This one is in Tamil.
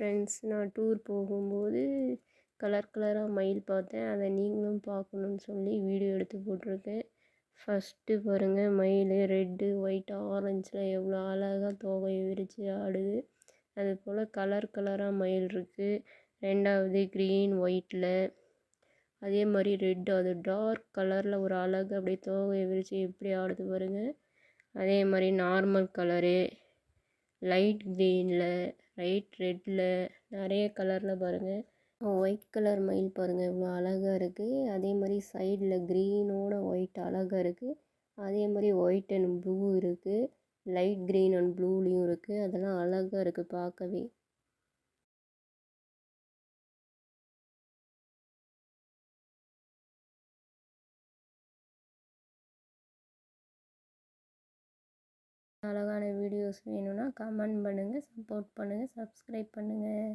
ஃப்ரெண்ட்ஸ் நான் டூர் போகும்போது கலர் கலராக மயில் பார்த்தேன். அதை நீங்களும் பார்க்கணுன்னு சொல்லி வீடியோ எடுத்து போட்டிருக்கேன். ஃபஸ்ட்டு பாருங்கள் மயில் ரெட்டு ஒயிட் ஆரஞ்சில் எவ்வளோ அழகாக தோகையை விரித்து ஆடுது. அது போல் கலர் கலராக மயில் இருக்குது ரெண்டாவது க்ரீன் ஒயிட்டில் அதே மாதிரி ரெட் அது டார்க் கலரில் ஒரு அழகு அப்படியே தோகையை விரித்து எப்படி ஆடுது பாருங்கள் அதே மாதிரி நார்மல் கலரு லைட் க்ரீனில் லைட் ரெட்டில் நிறைய கலரில் பாருங்கள் ஒயிட் கலர் மயில் பாருங்கள் எவ்வளோ அழகாக இருக்குது அதே மாதிரி சைடில் க்ரீனோட ஒயிட் அழகாக இருக்குது அதே மாதிரி ஒயிட் அண்ட் ப்ளூ இருக்குது லைட் க்ரீன் அண்ட் ப்ளூலேயும் இருக்குது அதெல்லாம் அழகாக இருக்குது பார்க்கவே அழகான வீடியோஸ் வேணும்னா கமெண்ட் பண்ணுங்கள் சப்போர்ட் பண்ணுங்கள் சப்ஸ்கிரைப் பண்ணுங்கள்